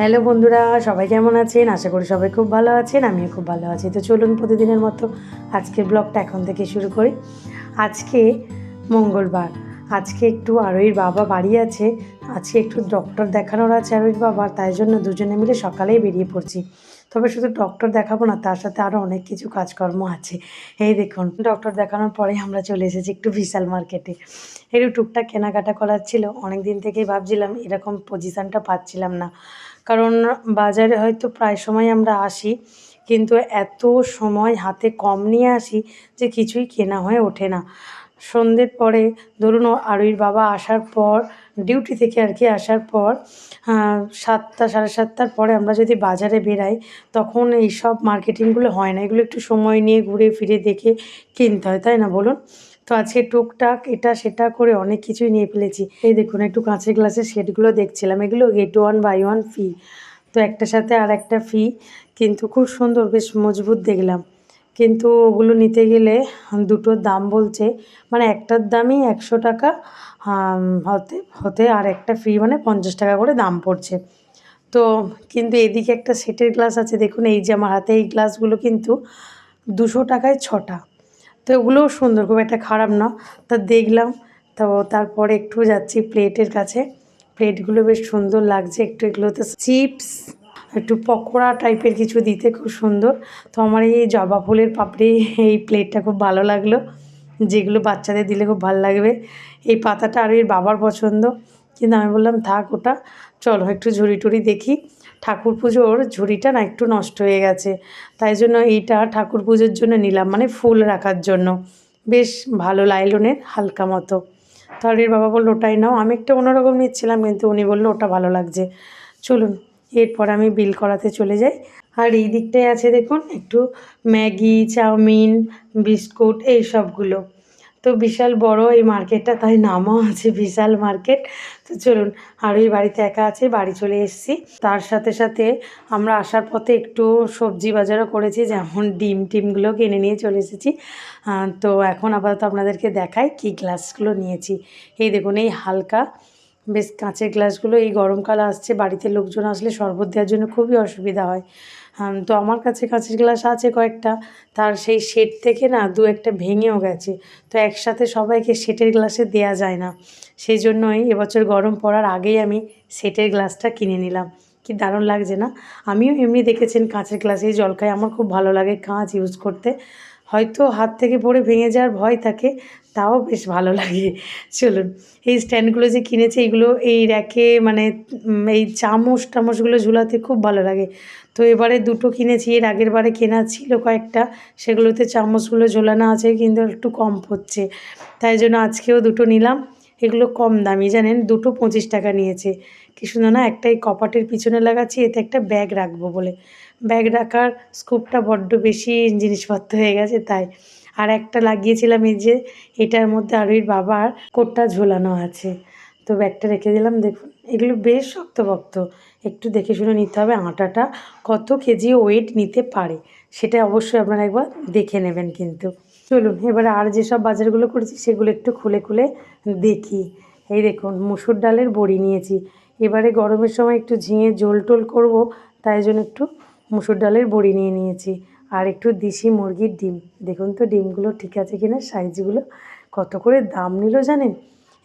Hello বন্ধুরা, সবাই কেমন আছেন? আশা করি সবাই খুব ভালো আছেন, আমিও খুব ভালো আছি। তো চলুন প্রতিদিনের মতো আজকের ব্লগটা এখন থেকে শুরু করি। আজকে মঙ্গলবার, আজকে একটু আরোহীর বাবা বাড়ি আছে, আজকে একটু ডক্টর দেখানোর আছে আরোহীর বাবার তাই জন্য দুজনে মিলে সকালেই বেরিয়ে পড়ছি। তবে শুধু ডক্টর দেখাবো না, তার সাথে আরও অনেক কিছু কাজকর্ম আছে। এই দেখুন ডক্টর দেখানোর পরে আমরা চলে এসেছি একটু বিশাল মার্কেটে একটু টুকটাক কেনাকাটা করার ছিল অনেক দিন থেকেই ভাবছিলাম এরকম পজিশানটা পাচ্ছিলাম না। কারণ বাজারে হয়তো প্রায় সময় আমরা আসি, কিন্তু এত সময় হাতে কম নিয়ে আসি যে কিছুই কেনা হয়ে ওঠে না। সন্ধ্যের পরে ধরুন আরুইর বাবা আসার পর, ডিউটি থেকে আর কি আসার পর সাতটা, সাড়ে সাতটার পরে আমরা যদি বাজারে বেরাই, তখন এই সব মার্কেটিংগুলো হয় না। এগুলো একটু সময় নিয়ে ঘুরে ফিরে দেখে কিনতে হয়, তাই না বলুন? তো আজকে টুকটাক এটা সেটা করে অনেক কিছুই নিয়ে ফেলেছি। এই দেখুন, একটু কাঁচের গ্লাসের সেটগুলো দেখছিলাম, এগুলো get one buy one free তো একটার সাথে আর একটা ফি কিন্তু খুব সুন্দর, বেশ মজবুত দেখলাম। কিন্তু ওগুলো নিতে গেলে দুটোর দাম বলছে মানে একটার দামই একশো টাকা হতে হতে আর একটা ফ্রি মানে পঞ্চাশ টাকা করে দাম পড়ছে। তো কিন্তু এদিকে একটা সেটের গ্লাস আছে, দেখুন, এই যে আমার হাতে এই গ্লাসগুলো কিন্তু দুশো টাকায় ছটা। তো ওগুলোও সুন্দর, খুব একটা খারাপ না। তা দেখলাম, তো তারপরে একটু যাচ্ছি প্লেটের কাছে। প্লেটগুলো বেশ সুন্দর লাগছে একটু এগুলোতে। চিপস, একটু পকোড়া টাইপের কিছু দিতে খুব সুন্দর। তো আমার এই জবা ফুলের পাপড়ি, এই প্লেটটা খুব ভালো লাগল। যেগুলো বাচ্চাদের দিলে খুব ভালো লাগবে। এই পাতাটা আর এর বাবার পছন্দ। কিন্তু আমি বললাম, থাক ওটা। চলো একটু ঝুড়ি টুড়ি দেখি। ঠাকুর পুজোর ঝুড়িটা না একটু নষ্ট হয়ে গেছে। তাই জন্য এইটা ঠাকুর পুজোর জন্য নিলাম মানে ফুল রাখার জন্য। বেশ ভালো লাইলনের হালকা মতো। তাহলে বাবা বলল, ওটাই নাও। আমি একটা অন্যরকম নিচ্ছিলাম, কিন্তু উনি বলল, ওটা ভালো লাগছে। চলুন, এরপর আমি বিল করাতে চলে যাই। আর এই দিকটায় আছে দেখুন, একটু ম্যাগি, চাউমিন, বিস্কুট, এই সবগুলো। তো বিশাল বড় এই মার্কেটটা, তাই নামও আছে বিশাল মার্কেট। তো চলুন আর ওই বাড়িতে একা আছে, বাড়ি চলে এসেছি। তার সাথে সাথে আমরা আসার পথে একটু সবজি বাজারও করেছি, যেমন ডিম টিমগুলো কিনে নিয়ে চলে এসেছি। তো এখন আপাতত আপনাদেরকে দেখাই কী গ্লাসগুলো নিয়েছি। এই দেখুন, এই হালকা বেশ কাঁচের গ্লাসগুলো এই গরমকাল আসছে, বাড়িতে লোকজন আসলে শরবত দেওয়ার জন্য খুবই অসুবিধা হয়। তো আমার কাছে কাঁচের গ্লাস আছে কয়েকটা, তার সেই সেট থেকে না দু একটা ভেঙেও গেছে। তো একসাথে সবাইকে সেটের গ্লাসে দেয়া যায় না। সেই জন্যই এবছর গরম পড়ার আগেই আমি সেটের গ্লাসটা কিনে নিলাম। কি দারুণ লাগছে না? আমিও এমনি দেখেছেন কাঁচের গ্লাসেই জল খাই আমার খুব ভালো লাগে কাঁচ ইউজ করতে। হয়তো হাত থেকে পড়ে ভেঙে যাওয়ার ভয় থাকে, তাও বেশ ভালো লাগে। চলুন, এই স্ট্যান্ডগুলো যে কিনেছে এইগুলো এই র্যাকে মানে এই চামচ টামচগুলো ঝুলাতে খুব ভালো লাগে। তো এবারে দুটো কিনেছি, এর আগের বারে কেনা ছিল কয়েকটা, সেগুলোতে চামচগুলো ঝোলানো আছে, কিন্তু একটু কম পড়ছে তাই জন্য আজকেও দুটো নিলাম। এগুলো কম দামি, জানেন? দুটো পঁচিশ টাকা নিয়েছে। কি সুন্দর না? একটাই কপাটের পিছনে লাগাচ্ছি, এতে একটা ব্যাগ রাখব বলে। ব্যাগ রাখার স্কুপটা বড্ড বেশি জিনিসপত্র হয়ে গেছে তাই। আর একটা লাগিয়েছিলাম এই যে, এটার মধ্যে আরুইর বাবার কোটটা ঝোলানো আছে। তো ব্যাগটা রেখে দিলাম, দেখুন। এগুলো বেশ শক্তপোক্ত। একটু দেখে শুনে নিতে হবে আটাটা। কত কেজি ওয়েট নিতে পারে? সেটা অবশ্যই আপনারা একবার দেখে নেবেন কিন্তু। চলুন, এবারে আর যেসব বাজারগুলো করেছি সেগুলো একটু খুলে খুলে দেখি। এই দেখুন, মুসুর ডালের বড়ি নিয়েছি। এবারে গরমের সময় একটু ঝিঙে ঝোল টোল করব, তাই জন্য একটু মুসুর ডালের বড়ি নিয়ে নিয়েছি। আর একটু দেশি মুরগির ডিম। দেখুন তো ডিমগুলো ঠিক আছে কিনা, সাইজগুলো কত করে দাম নিল জানেন?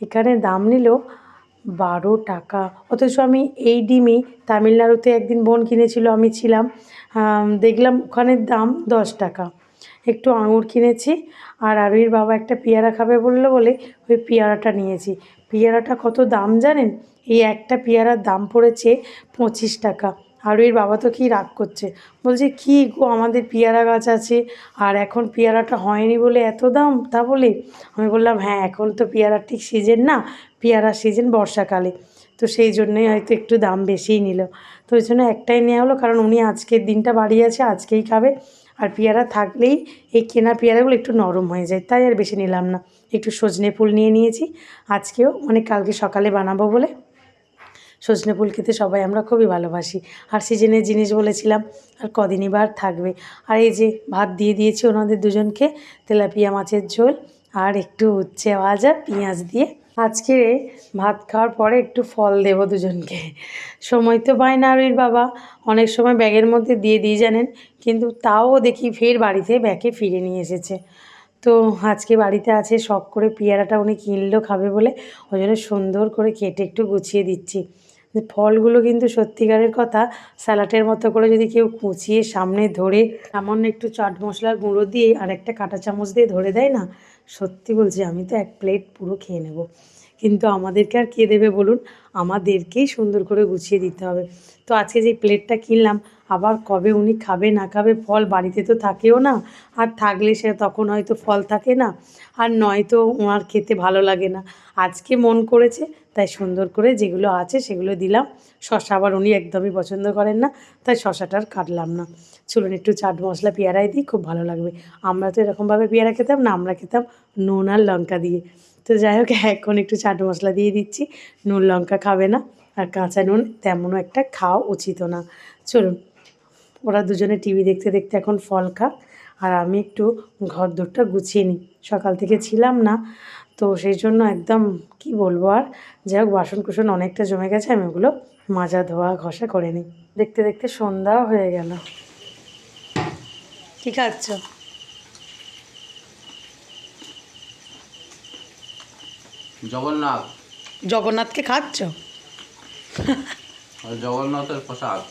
এখানে দাম নিল বারো টাকা। অথচ আমি এই ডিমই তামিলনাড়ুতে একদিন বোন কিনেছিল, আমি ছিলাম দেখলাম ওখানের দাম দশ টাকা। একটু আঙুর কিনেছি আর আরুইর বাবা একটা পেয়ারা খাবে বলল বলে ওই পেয়ারাটা নিয়েছি। পেয়ারাটা কত দাম জানেন? এই একটা পেয়ারার দাম পড়েছে পঁচিশ টাকা। আরুইর বাবা তো কি রাগ করছে? বলছে, কি গো, আমাদের পেয়ারা গাছ আছে আর এখন পেয়ারাটা হয়নি বলে এত দাম? তা বলে? আমি বললাম হ্যাঁ এখন তো পেয়ারার ঠিক সিজন না পেয়ারার সিজন বর্ষাকালে। তো সেই জন্যই হয়তো একটু দাম বেশিই নিল। তো ওই জন্য একটাই নেওয়া হলো, কারণ উনি আজকের দিনটা বাড়ি আছে, আজকেই খাবে। আর পেয়ারা থাকলেই এই কেনা পেয়ারাগুলো একটু নরম হয়ে যায়, তাই আর বেশি নিলাম না। একটু সজনে ফুল নিয়ে নিয়েছি, আজকেও মানে কালকে সকালে বানাবো বলে। সজনে ফুল খেতে সবাই আমরা খুবই ভালোবাসি। আর সিজনের জিনিস বলেছিলাম, আর কদিনই বার থাকবে। আর এই যে ভাত দিয়ে দিয়েছি ওনাদের দুজনকে, তেলাপিয়া মাছের ঝোল আর একটু উচ্ছে ভাজা পেঁয়াজ দিয়ে। আজকে ভাত খাওয়ার পরে একটু ফল দেব দুজনকে। সময় তো পায় না আরুর বাবা। অনেক সময় ব্যাগের মধ্যে দিয়ে দিয়ে জানেন? কিন্তু তাও দেখি ফের বাড়িতে ব্যাগে ফিরে নিয়ে এসেছে। তো আজকে বাড়িতে আছে, শখ করে পেয়ারাটা উনি কিনলো খাবে বলে। ওই জন্য সুন্দর করে কেটে একটু গুছিয়ে দিচ্ছি। ফলগুলো কিন্তু সত্যিকারের কথা, স্যালাডের মতো করে যদি কেউ কুচিয়ে সামনে ধরে সামান্য একটু চাট মশলার গুঁড়ো দিয়ে আর একটা কাঁটা চামচ দিয়ে ধরে দেয় না সত্যি বলছি আমি তো এক প্লেট পুরো খেয়ে নেব। কিন্তু আমাদেরকে আর কে দেবে বলুন? আমাদেরকেই সুন্দর করে গুছিয়ে দিতে হবে। তো আজকে যে প্লেটটা কিনলাম, আবার কবে উনি খাবে, না খাবে, ফল বাড়িতে তো থাকেও না। আর থাকলে সে তখন হয়তো ফল থাকে না। আর নয়তো ওনার খেতে ভালো লাগে না। আজকে মন করেছে, তাই সুন্দর করে যেগুলো আছে সেগুলো দিলাম। শশা আবার উনি একদমই পছন্দ করেন না, তাই শশাটা আর কাটলাম না। চলুন একটু চাট মশলা পেয়ারায় দিই, খুব ভালো লাগবে। আমরা তো এরকমভাবে পেয়ারা খেতাম না, আমরা খেতাম নুন আর লঙ্কা দিয়ে। তো যাই হোক, এখন একটু চাট মশলা দিয়ে দিচ্ছি। নুন, লঙ্কা খাবে না, আর কাঁচা নুন তেমনও একটা খাওয়া উচিত না। চলুন, ওরা দুজনে টিভি দেখতে দেখতে এখন ফল খাক আর আমি একটু ঘর দোরটা গুছিয়ে নিই। সকাল থেকে ছিলাম না, তো সেই জন্য একদম কি বলব আর? যাই হোক বাসন কুসন অনেকটা জমে গেছে, আমি ওগুলো মাজা, ধোয়া, ঘষা করে নিই। দেখতে দেখতে সন্ধ্যাও হয়ে গেল। কি খাচ্ছ? জগন্নাথ। জগন্নাথকে খাচ্ছ? জগন্নাথের প্রসাদ।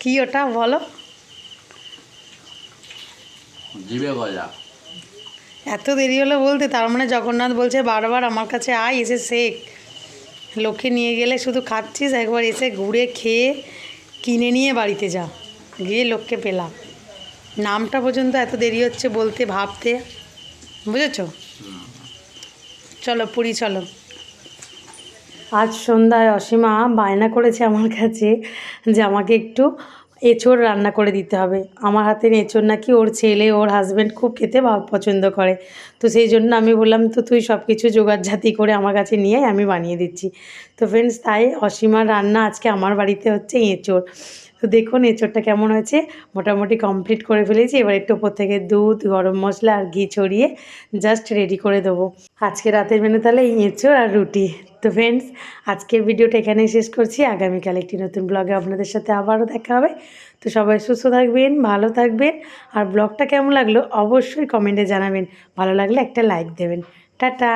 কি ওটা বলো? জিবে গজা। এত দেরি হলো বলতে তার মানে জগন্নাথ বলছে বারবার আমার কাছে আয় এসে শেখ। লোকে নিয়ে গেলে শুধু খাচ্ছিস একবার এসে ঘুরে খেয়ে কিনে নিয়ে বাড়িতে যা। গিয়ে লোককে পেলাম। নামটা পর্যন্ত এত দেরি হচ্ছে বলতে ভাবতে। বুঝেছ? চলো, পুরী চলো। আজ সন্ধ্যায় অসীমা বায়না করেছে আমার কাছে যে আমাকে একটু এঁচোড় রান্না করে দিতে হবে। আমার হাতের এঁচোড় নাকি ওর ছেলে, ওর হাজব্যান্ড খুব খেতে পছন্দ করে। তো সেই জন্য আমি বললাম, তো তুই সব কিছু জোগাড় জাতি করে আমার কাছে নিয়ে আমি বানিয়ে দিচ্ছি। তো ফ্রেন্ডস তাই অসীমার রান্না আজকে আমার বাড়িতে হচ্ছে এঁচোড়। তো দেখুন, এঁচোড়টা কেমন হয়েছে? মোটামুটি কমপ্লিট করে ফেলেছি। এবার একটু ওপর থেকে দুধ, গরম মশলা আর ঘি ছড়িয়ে জাস্ট রেডি করে দেবো। আজকে রাতের মেনু তাহলে এঁচোড় আর রুটি। তো ফ্রেন্ডস আজকের ভিডিওটা এখানেই শেষ করছি। আগামীকাল একটি নতুন ব্লগে আপনাদের সাথে আবারও দেখা হবে। তো সবাই সুস্থ থাকবেন, ভালো থাকবেন। আর ব্লগটা কেমন লাগল অবশ্যই কমেন্টে জানাবেন। ভালো লাগলে একটা লাইক দেবেন। টাটা!